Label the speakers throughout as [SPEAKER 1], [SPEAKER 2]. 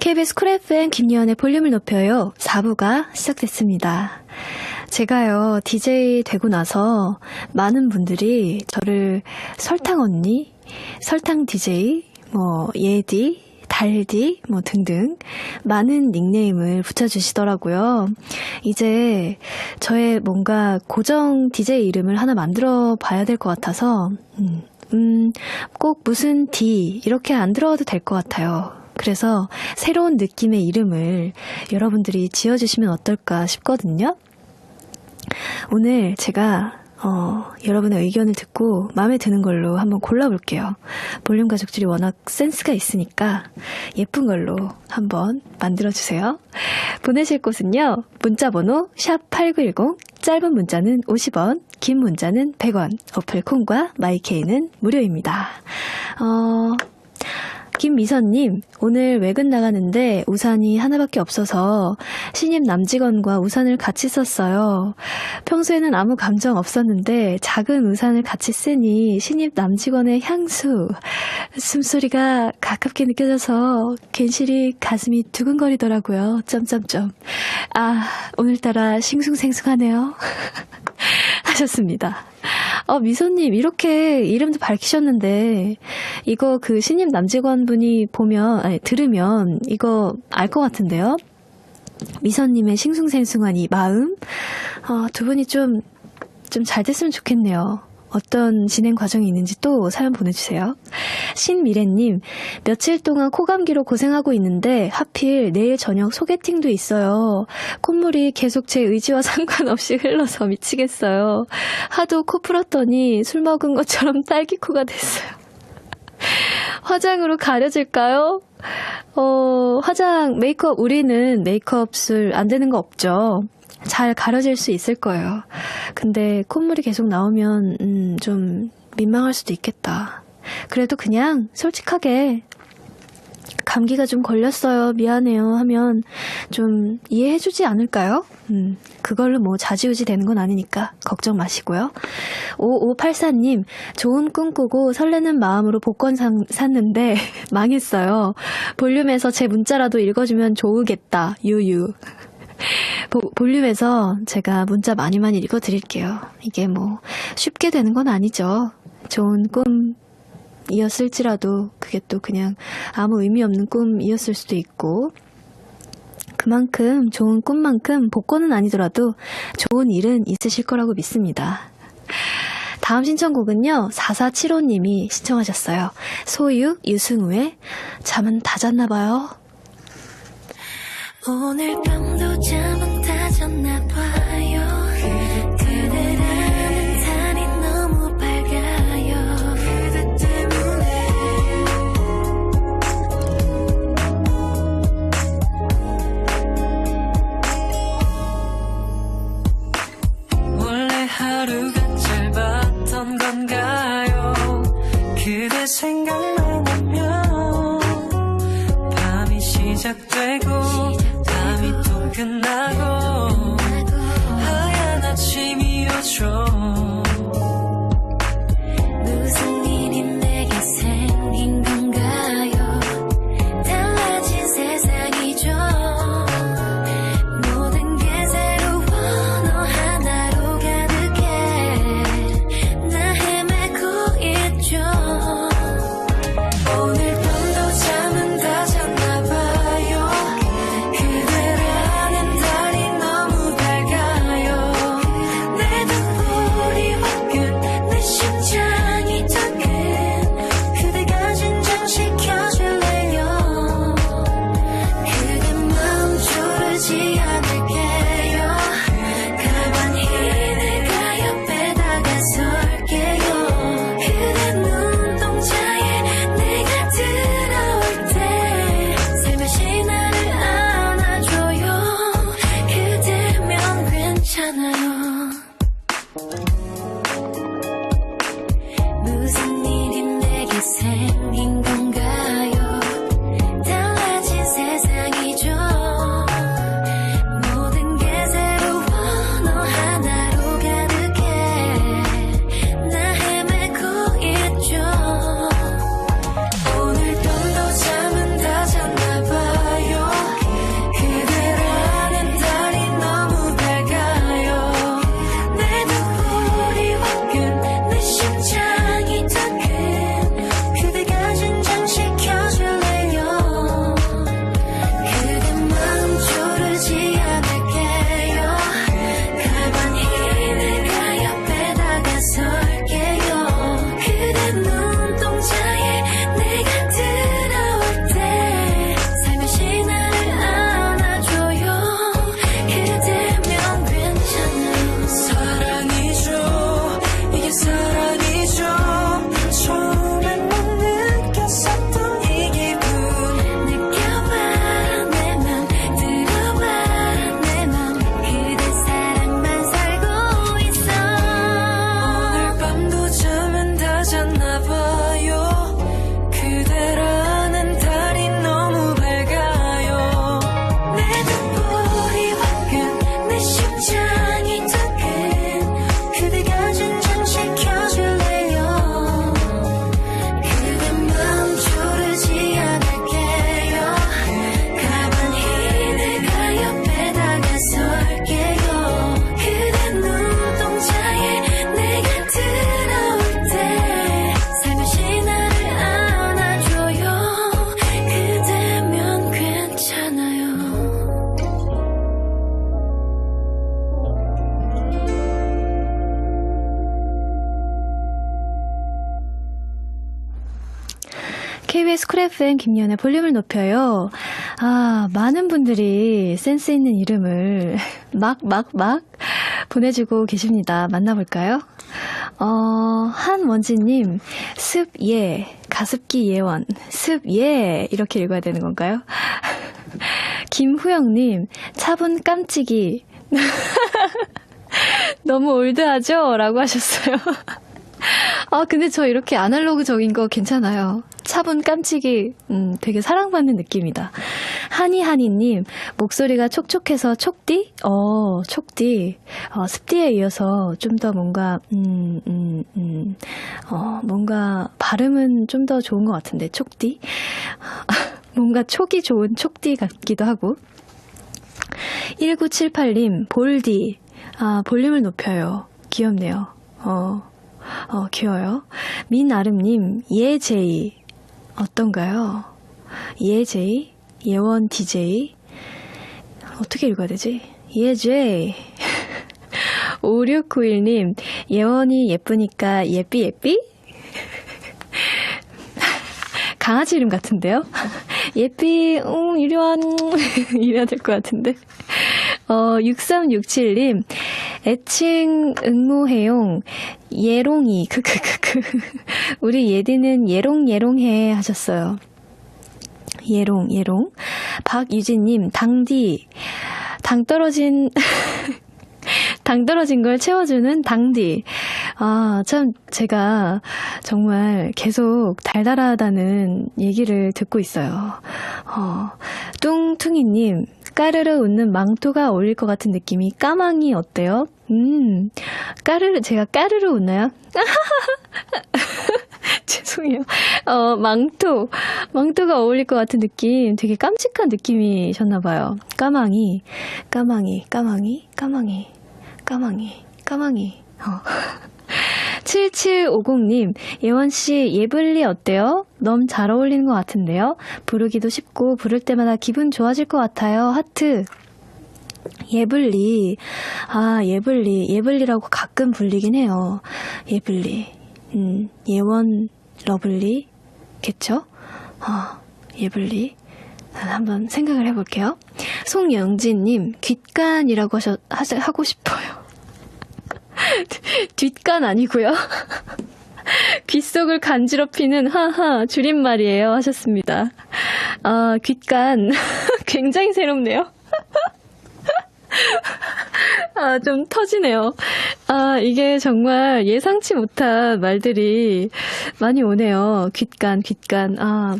[SPEAKER 1] KBS 쿨 FM 김예원의 볼륨을 높여요. 4부가 시작됐습니다. 제가요, DJ 되고 나서 많은 분들이 저를 설탕 언니, 설탕 DJ, 뭐, 예디, 달디, 뭐 등등 많은 닉네임을 붙여주시더라고요. 이제 저의 뭔가 고정 DJ 이름을 하나 만들어 봐야 될 것 같아서, 음, 음, 꼭 무슨 D 이렇게 안 들어가도 될 것 같아요. 그래서 새로운 느낌의 이름을 여러분들이 지어주시면 어떨까 싶거든요. 오늘 제가 어, 여러분의 의견을 듣고 마음에 드는 걸로 한번 골라볼게요. 볼륨 가족들이 워낙 센스가 있으니까 예쁜 걸로 한번 만들어주세요. 보내실 곳은요. 문자번호 샵8910 짧은 문자는 50원 긴 문자는 100원 어플 콩과 마이케이는 무료입니다. 어, 김미선님, 오늘 외근 나가는데 우산이 하나밖에 없어서 신입 남직원과 우산을 같이 썼어요. 평소에는 아무 감정 없었는데 작은 우산을 같이 쓰니 신입 남직원의 향수, 숨소리가 가깝게 느껴져서 괜시리 가슴이 두근거리더라고요. 점점점. 아, 오늘따라 싱숭생숭하네요. 하셨습니다. 어, 미소님, 이렇게 이름도 밝히셨는데, 이거 그 신입 남직원분이 보면, 아니, 들으면, 이거 알 것 같은데요? 미선님의 싱숭생숭한 이 마음, 어, 두 분이 좀, 좀 잘 됐으면 좋겠네요. 어떤 진행 과정이 있는지 또 사연 보내주세요. 신미래님, 며칠 동안 코감기로 고생하고 있는데 하필 내일 저녁 소개팅도 있어요. 콧물이 계속 제 의지와 상관없이 흘러서 미치겠어요. 하도 코 풀었더니 술 먹은 것처럼 딸기코가 됐어요. 화장으로 가려질까요? 어, 화장, 메이크업, 우리는 메이크업 술 안 되는 거 없죠. 잘 가려질 수 있을 거예요. 근데 콧물이 계속 나오면 음, 좀 민망할 수도 있겠다. 그래도 그냥 솔직하게 감기가 좀 걸렸어요. 미안해요. 하면 좀 이해해주지 않을까요? 음, 그걸로 뭐 자지우지 되는 건 아니니까 걱정 마시고요. 5584님, 좋은 꿈 꾸고 설레는 마음으로 복권 상, 샀는데 망했어요. 볼륨에서 제 문자라도 읽어주면 좋으겠다. 유유. 보, 볼륨에서 제가 문자 많이 많이 읽어드릴게요. 이게 뭐 쉽게 되는 건 아니죠. 좋은 꿈이었을지라도 그게 또 그냥 아무 의미 없는 꿈이었을 수도 있고 그만큼 좋은 꿈만큼 복권은 아니더라도 좋은 일은 있으실 거라고 믿습니다. 다음 신청곡은요, 4475님이 신청하셨어요. 소유, 유승우의 잠은 다 잤나봐요.
[SPEAKER 2] 오늘 밤도 잠은 다 잤나 봐요. 그대라는 달이 너무 밝아요. 그대 때문에. 원래 하루가 짧았던 건가요? 그대 생각만 하면 밤이 시작되고 끝나고 하얀 아침이 오죠
[SPEAKER 1] FM 김연의 볼륨을 높여요. 아, 많은 분들이 센스 있는 이름을 막, 막, 막 보내주고 계십니다. 만나볼까요? 어, 한원지님, 습, 예, 가습기 예원, 습, 예, 이렇게 읽어야 되는 건가요? 김후영님, 차분 깜찍이. 너무 올드하죠? 라고 하셨어요. 아, 근데 저 이렇게 아날로그적인 거 괜찮아요. 차분 깜찍이, 음, 되게 사랑받는 느낌이다. 하니하니님, 목소리가 촉촉해서 촉디? 어, 촉디. 어, 습디에 이어서 좀 더 뭔가, 음, 음, 음, 어, 뭔가 발음은 좀 더 좋은 것 같은데, 촉디? 뭔가 촉이 좋은 촉디 같기도 하고. 1978님, 볼디. 아, 볼륨을 높여요. 귀엽네요. 어, 어, 귀여워요. 민아름님, 예제이. 어떤가요? 예제이? 예원 DJ? 어떻게 읽어야 되지? 예제이. 5691님, 예원이 예쁘니까 예삐 예삐? 강아지 이름 같은데요? 예삐, 응, 이리 와, 음, 이래야 될 것 같은데. 어, 6367님, 애칭 응모해용, 예롱이, 크크크크. 우리 예디는 예롱예롱해 하셨어요. 예롱, 예롱. 박유진님, 당디, 당 떨어진, 당 떨어진 걸 채워주는 당디. 아, 참, 제가 정말 계속 달달하다는 얘기를 듣고 있어요. 어, 뚱퉁이님, 까르르 웃는 망토가 어울릴 것 같은 느낌이 까망이 어때요? 음, 까르르, 제가 까르르 웃나요? 죄송해요. 어, 망토. 망토가 어울릴 것 같은 느낌. 되게 깜찍한 느낌이셨나봐요. 까망이, 까망이, 까망이, 까망이, 까망이, 까망이. 어. 7750님, 예원씨, 예블리 어때요? 너무 잘 어울리는 것 같은데요? 부르기도 쉽고, 부를 때마다 기분 좋아질 것 같아요. 하트. 예블리. 아, 예블리. 예블리라고 가끔 불리긴 해요. 예블리. 음, 예원, 러블리. 겠죠? 아, 예블리. 한번 생각을 해볼게요. 송영진님, 귓간이라고 하셔, 하고 싶어요. 뒷간 아니고요. 귓속을 간지럽히는 하하 줄임말이에요 하셨습니다. 아 귓간 굉장히 새롭네요. 아, 좀 터지네요. 아, 이게 정말 예상치 못한 말들이 많이 오네요. 귓간, 귓간. 아,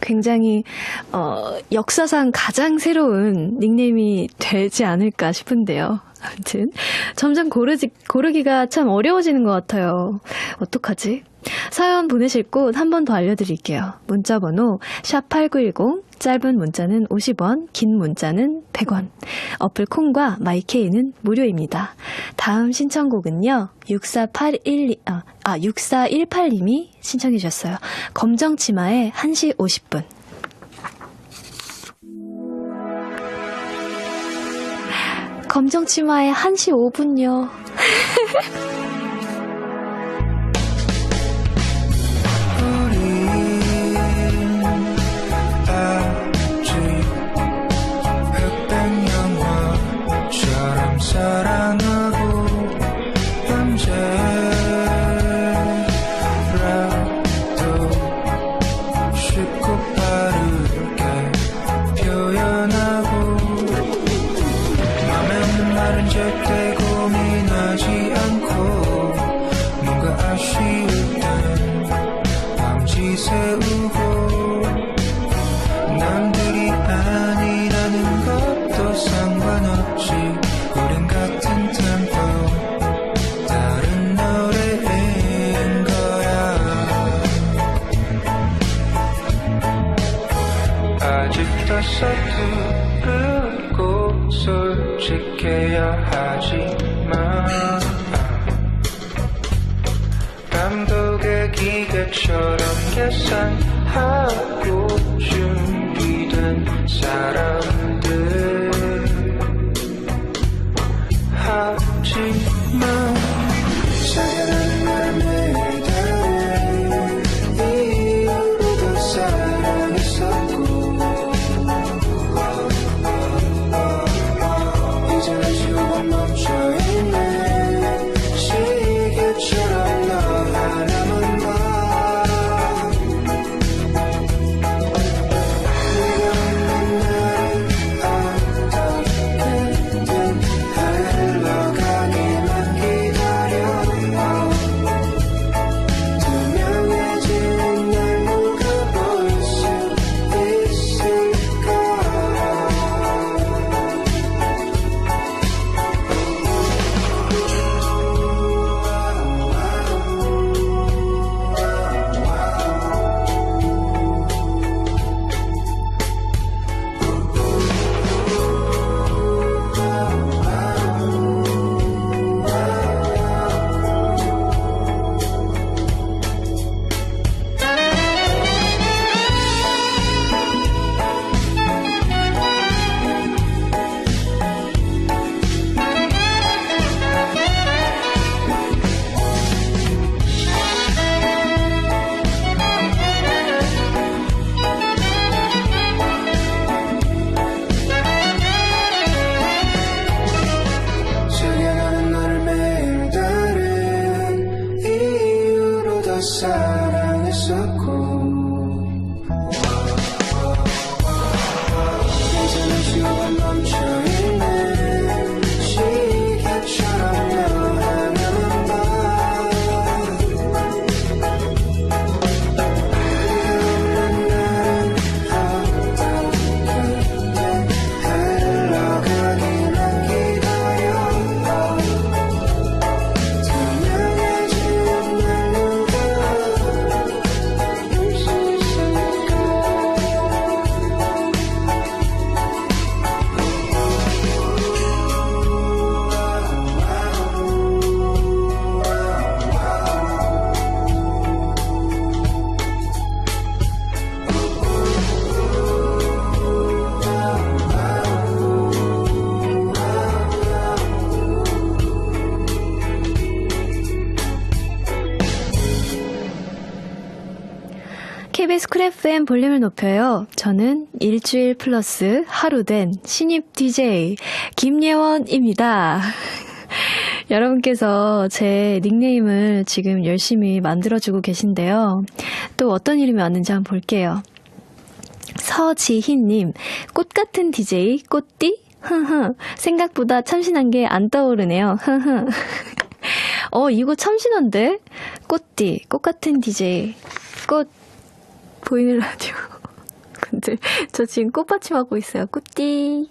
[SPEAKER 1] 굉장히, 어, 역사상 가장 새로운 닉네임이 되지 않을까 싶은데요. 아무튼, 점점 고르지, 고르기가 참 어려워지는 것 같아요. 어떡하지? 사연 보내실 곳 한 번 더 알려드릴게요. 문자 번호 샵8910 짧은 문자는 50원 긴 문자는 100원 어플 콩과 마이케이는 무료입니다. 다음 신청곡은요. 6481, 아, 아 6418님이 신청해 주셨어요. 검정치마의 1시 50분 검정 치마의 1시 5분요.
[SPEAKER 3] 솔직해야 하지만 감독의 기계처럼 계산하고 준비된 사람들. 하지만
[SPEAKER 1] 쿨 FM 볼륨을 높여요. 저는 일주일 플러스 하루 된 신입 DJ 김예원입니다. 여러분께서 제 닉네임을 지금 열심히 만들어주고 계신데요. 또 어떤 이름이 왔는지 한번 볼게요. 서지희님, 꽃 같은 DJ, 꽃띠? 생각보다 참신한 게 안 떠오르네요. 어, 이거 참신한데? 꽃띠, 꽃 같은 DJ, 꽃, 보이는 라디오. 근데 저 지금 꽃받침 하고 있어요. 꽃띠.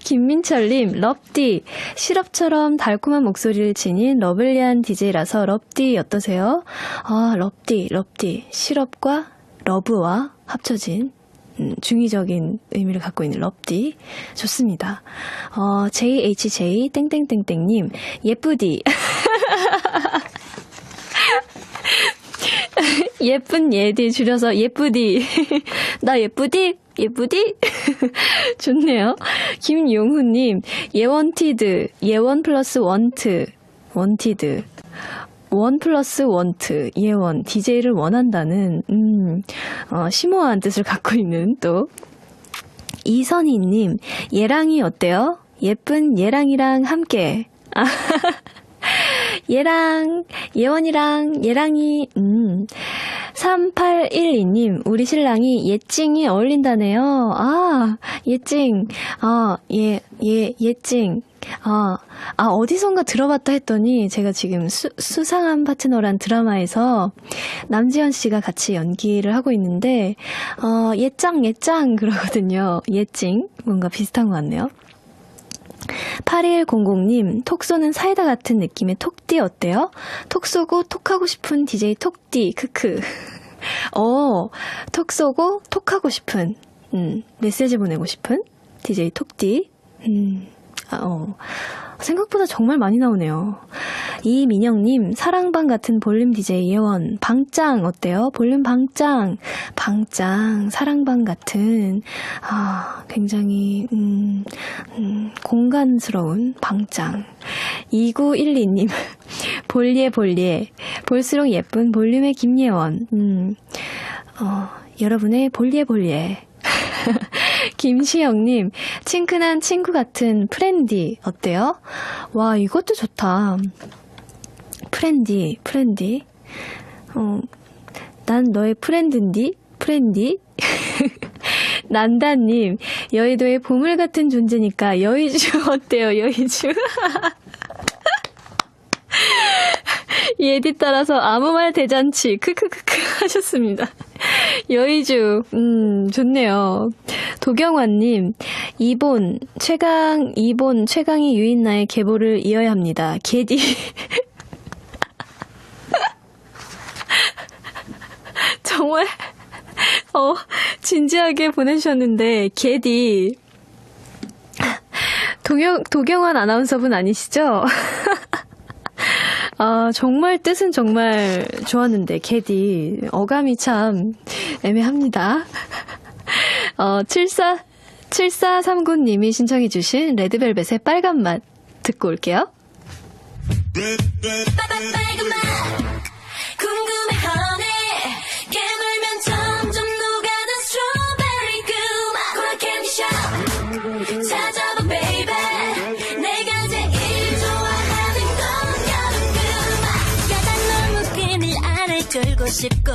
[SPEAKER 1] 김민철님, 럽디. 시럽처럼 달콤한 목소리를 지닌 러블리한 DJ라서 럽디 어떠세요? 아, 럽디, 럽디. 시럽과 러브와 합쳐진 음, 중의적인 의미를 갖고 있는 럽디. 좋습니다. 어, JHJ 땡땡땡땡님, 예쁘디. 예쁜 예디 줄여서 예쁘디. 나 예쁘디? 예쁘디? 좋네요. 김용훈님, 예원티드, 예원 플러스 원트, 원티드. 원 플러스 원트, 예원, DJ를 원한다는, 음, 어, 심오한 뜻을 갖고 있는 또, 이선희님, 예랑이 어때요? 예쁜 예랑이랑 함께. 아, 예랑, 예원이랑 예랑이, 음. 3812님, 우리 신랑이 예찡이 어울린다네요. 아, 예찡. 아, 예, 예, 예찡. 아, 아, 어디선가 들어봤다 했더니 제가 지금 수, 수상한 파트너란 드라마에서 남지현 씨가 같이 연기를 하고 있는데, 어, 예짱, 예짱 그러거든요. 예찡. 뭔가 비슷한 것 같네요. 8100님, 톡 쏘는 사이다 같은 느낌의 톡띠 어때요? 톡 쏘고 톡하고 싶은 DJ 톡띠, 크크. 어, 톡 쏘고 톡하고 싶은, 음, 메시지 보내고 싶은 DJ 톡띠. 음, 아, 어. 생각보다 정말 많이 나오네요. 이민영님, 사랑방 같은 볼륨 DJ 예원, 방짱 어때요? 볼륨 방짱, 방짱, 사랑방 같은, 아, 굉장히, 음, 음, 공간스러운 방짱. 2912님, 볼리에 볼리에, 볼수록 예쁜 볼륨의 김예원, 음, 어, 여러분의 볼리에 볼리에. 김시영님, 친근한 친구 같은 프렌디 어때요? 와, 이것도 좋다. 프렌디, 프렌디. 어, 난 너의 프렌드인디? 프렌디? 난다님, 여의도의 보물 같은 존재니까 여의주 어때요, 여의주? 예디 따라서 아무 말 대잔치, 크크크크 하셨습니다. 여의주, 음, 좋네요. 도경환님, 이본, 최강, 이본, 최강이 유인나의 계보를 이어야 합니다. 개디. 정말, 어, 진지하게 보내주셨는데, 개디. 도경, 도경환 아나운서분 아니시죠? 아, 정말 뜻은 정말 좋았는데, 개디. 어감이 참 애매합니다. 어, 74, 7439님이 신청해주신 레드벨벳의 빨간 맛 듣고 올게요.
[SPEAKER 2] 그그 싶고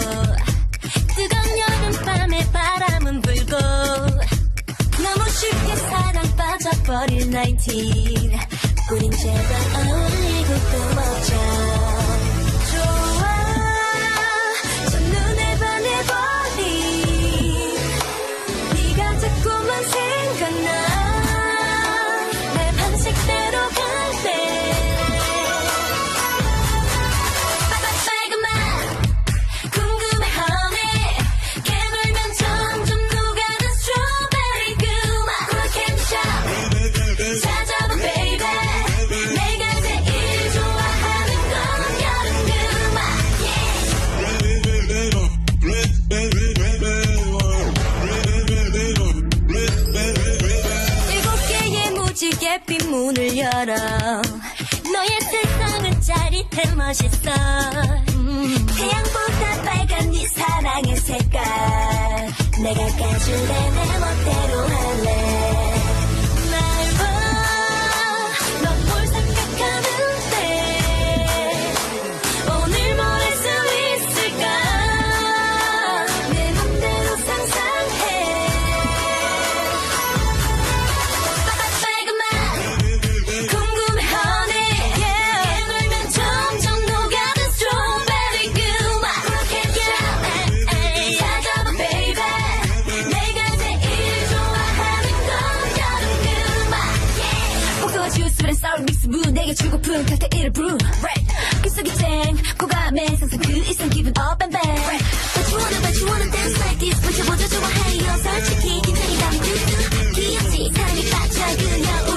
[SPEAKER 2] 사랑 빠져버릴 19 우린 제발 무지개 빈 문을 열어. 너의 세상을 짜릿해 멋있어. 음. 태양보다 빨간 네 사랑의 색깔. 내가 까줄래 내 멋대로 할래 주고픈 칵테일을 brew 귓속이 쨍 고감에 상상 그 이상 기분 up and back But you wanna but you wanna dance like this. 붙여보자 좋아해요. 솔직히 긴장이 나면 뚜뚜 귀엽지. 사랑에 빠져 그냥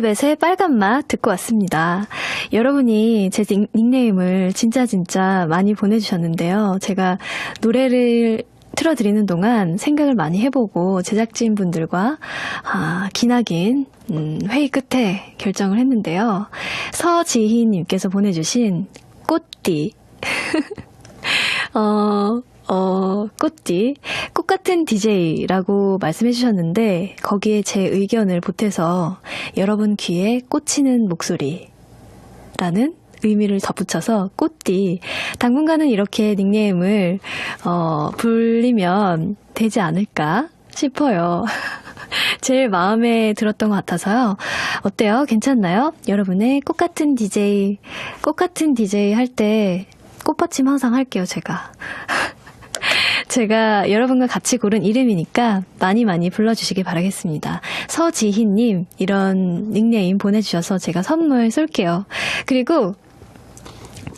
[SPEAKER 1] 레드벨벳의 빨간 맛 듣고 왔습니다. 여러분이 제 닉- 닉네임을 진짜 진짜 많이 보내주셨는데요. 제가 노래를 틀어드리는 동안 생각을 많이 해보고 제작진 분들과 아, 기나긴 음, 회의 끝에 결정을 했는데요. 서지희님께서 보내주신 꽃띠 어, 어, 꽃띠. 꽃 같은 DJ라고 말씀해 주셨는데, 거기에 제 의견을 보태서 여러분 귀에 꽂히는 목소리. 라는 의미를 덧붙여서 꽃띠. 당분간은 이렇게 닉네임을, 어, 불리면 되지 않을까 싶어요. 제일 마음에 들었던 것 같아서요. 어때요? 괜찮나요? 여러분의 꽃 같은 DJ, 꽃 같은 DJ 할 때 꽃받침 항상 할게요, 제가. 제가 여러분과 같이 고른 이름이니까 많이 많이 불러주시길 바라겠습니다. 서지희님, 이런 닉네임 보내주셔서 제가 선물 쏠게요. 그리고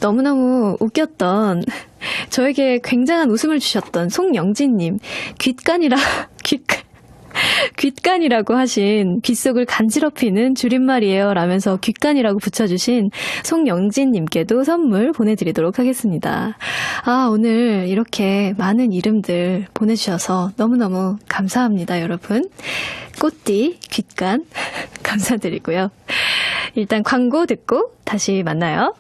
[SPEAKER 1] 너무너무 웃겼던, 저에게 굉장한 웃음을 주셨던 송영진님, 귓간이라, 귓간, 귓간이라고 하신 귓속을 간지럽히는 줄임말이에요 라면서 귓간이라고 붙여주신 송영진님께도 선물 보내드리도록 하겠습니다. 아, 오늘 이렇게 많은 이름들 보내주셔서 너무너무 감사합니다, 여러분. 꽃띠, 귓간, 감사드리고요. 일단 광고 듣고 다시 만나요.